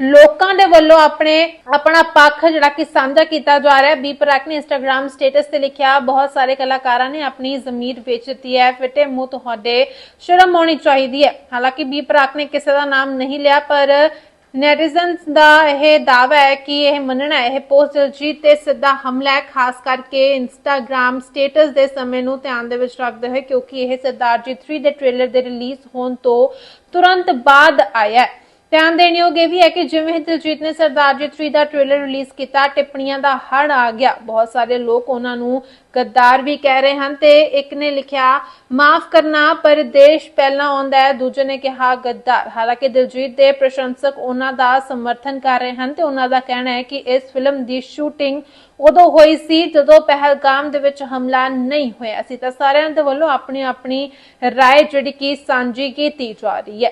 ਲੋਕਾਂ ਦੇ ਵੱਲੋਂ ਆਪਣੇ, ਆਪਣਾ ਪੱਖ ਜਿਹੜਾ ਕਿ ਸਾਂਝਾ ਕੀਤਾ ਜਾ ਰਿਹਾ ਹੈ। ਬੀ ਪ੍ਰਾਕ ਨੇ ਇੰਸਟਾਗ੍ਰam ਸਟੇਟਸ ਤੇ ਲਿਖਿਆ, ਬਹੁਤ ਸਾਰੇ ਕਲਾਕਾਰਾਂ ਨੇ ਆਪਣੀ ਜ਼ਮੀਰ ਵੇਚ ਦਿੱਤੀ ਹੈ। ਫਿੱਟੇ ਮੂੰਹ ਤੁਹਾਡੇ ਸ਼ਰਮ ਆਉਣੀ ਚਾਹੀਦੀ ਹੈ। ਹਾਲਾਂਕਿ ਬੀ ਪ੍ਰਾਕ ਨੇ ਕਿਸੇ ਦਾ ਨਾਮ ਨਹੀਂ ਲਿਆ, ਪਰ ਨੈਟੀਜ਼ਨਸ ਦਾ ਇਹ ਦਾਅਵਾ ਹੈ ਕਿ ਇਹ ਮੰਨਣਾ ਇਹ ਪੋਸਟ ਦਿਲਜੀਤ ਤੇ ਸਿੱਧਾ ਹਮਲਾ ਹੈ, ਖਾਸ ਕਰਕੇ ਇੰਸਟਾਗ੍ਰam ਸਟੇਟਸ ਦੇ ਸਮੇਂ ਨੂੰ ਧਿਆਨ ਦੇ ਵਿੱਚ ਰੱਖਦੇ ਹੋਏ, ਕਿਉਂਕਿ ਇਹ ਸਰਦਾਰ ਜੀ 3 ਦੇ ਟ੍ਰੇਲਰ ਦੇ ਰਿਲੀਜ਼ ਹੋਣ ਤੋਂ ਤੁਰੰਤ ਬਾਅਦ ਆਇਆ ਹੈ। ਧਿਆਨ ਦੇਣਯੋਗ ਇਹ ਵੀ ਹੈ ਕਿ ਜਿਵੇਂ ਹੀ ਦਿਲਜੀਤ ਨੇ ਸਰਦਾਰ ਜੀ 3 ਦਾ ਟ੍ਰੇਲਰ ਰਿਲੀਜ਼ ਕੀਤਾ ਟਿੱਪਣੀਆਂ ਦਾ ਹੜ ਆ ਗਿਆ ਬਹੁਤ ਸਾਰੇ ਲੋਕ ਉਹਨਾਂ ਨੂੰ ਗੱਦਾਰ ਵੀ ਕਹਿ ਰਹੇ ਹਨ ਤੇ ਇੱਕ ਨੇ ਲਿਖਿਆ ਮਾਫ ਕਰਨਾ ਪਰ ਦੇਸ਼ ਪਹਿਲਾਂ ਆਉਂਦਾ ਹੈ ਦੂਜੇ ਨੇ ਕਿਹਾ ਗੱਦਾਰ ਹਾਲਾਂਕਿ ਦਿਲਜੀਤ ਦੇ ਪ੍ਰਸ਼ੰਸਕ ਉਹਨਾਂ ਦਾ ਸਮਰਥਨ ਕਰ ਰਹੇ ਹਨ ਤੇ ਉਹਨਾਂ ਦਾ ਕਹਿਣਾ ਹੈ ਕਿ ਇਸ ਫਿਲਮ ਦੀ ਸ਼ੂਟਿੰਗ ਉਦੋਂ ਹੋਈ ਸੀ ਜਦੋਂ ਪਹਿਲਗਾਮ ਦੇ ਵਿੱਚ ਹਮਲਾ ਨਹੀਂ ਹੋਇਆ ਸੀ ਤਾਂ ਸਾਰਿਆਂ ਦੇ ਵੱਲੋਂ ਆਪਣੀ ਆਪਣੀ رائے ਜਿਹੜੀ ਕਿ ਸਾਂਝੀ ਕੀਤੀ ਜਾ ਰਹੀ ਹੈ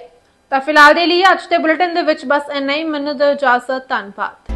ਤਾਂ ਫਿਲਹਾਲ ਦੇ ਲਈ ਅੱਜ ਦੇ ਬੁਲੇਟਿਨ ਦੇ ਵਿੱਚ ਬਸ ਇੰਨਾ ਹੀ। ਮੈਨੂੰ ਦਿਓ ਇਜਾਜ਼ਤ, ਧੰਨਵਾਦ।